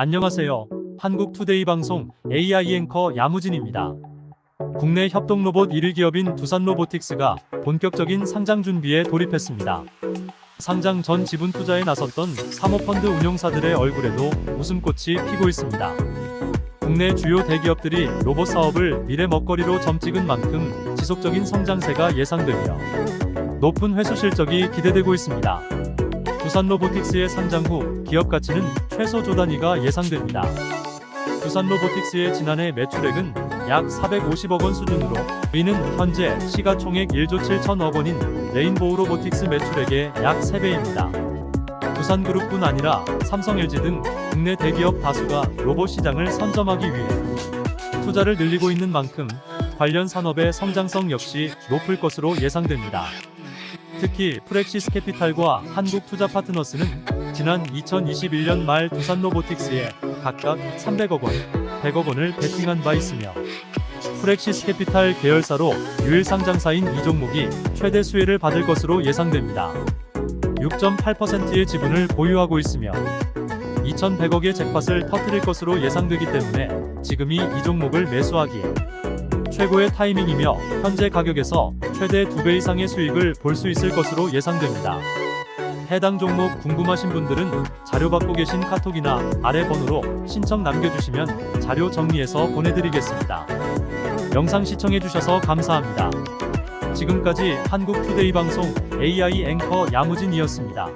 안녕하세요. 한국투데이 방송 AI 앵커 야무진입니다. 국내 협동 로봇 1위 기업인 두산 로보틱스가 본격적인 상장 준비에 돌입했습니다. 상장 전 지분 투자에 나섰던 사모펀드 운용사들의 얼굴에도 웃음꽃이 피고 있습니다. 국내 주요 대기업들이 로봇 사업을 미래 먹거리로 점찍은 만큼 지속적인 성장세가 예상되며 높은 회수 실적이 기대되고 있습니다. 두산 로보틱스의 상장 후 기업 가치는 최소 조 단위가 예상됩니다. 두산 로보틱스의 지난해 매출액은 약 450억 원 수준으로 이는 현재 시가총액 1조 7천억 원인 레인보우 로보틱스 매출액의 약 3배입니다. 두산그룹뿐 아니라 삼성 LG 등 국내 대기업 다수가 로봇 시장을 선점하기 위해 투자를 늘리고 있는 만큼 관련 산업의 성장성 역시 높을 것으로 예상됩니다. 특히 프렉시스 캐피탈과 한국 투자 파트너스는 지난 2021년 말 두산 로보틱스에 각각 300억 원, 100억 원을 베팅한 바 있으며 프렉시스 캐피탈 계열사로 유일 상장사인 이 종목이 최대 수혜를 받을 것으로 예상됩니다. 6.8%의 지분을 보유하고 있으며 2,100억의 잭팟을 터뜨릴 것으로 예상되기 때문에 지금이 이 종목을 매수하기에 최고의 타이밍이며 현재 가격에서 최대 2배 이상의 수익을 볼 수 있을 것으로 예상됩니다. 해당 종목 궁금하신 분들은 자료 받고 계신 카톡이나 아래 번호로 신청 남겨주시면 자료 정리해서 보내드리겠습니다. 영상 시청해주셔서 감사합니다. 지금까지 한국투데이 방송 AI 앵커 야무진이었습니다.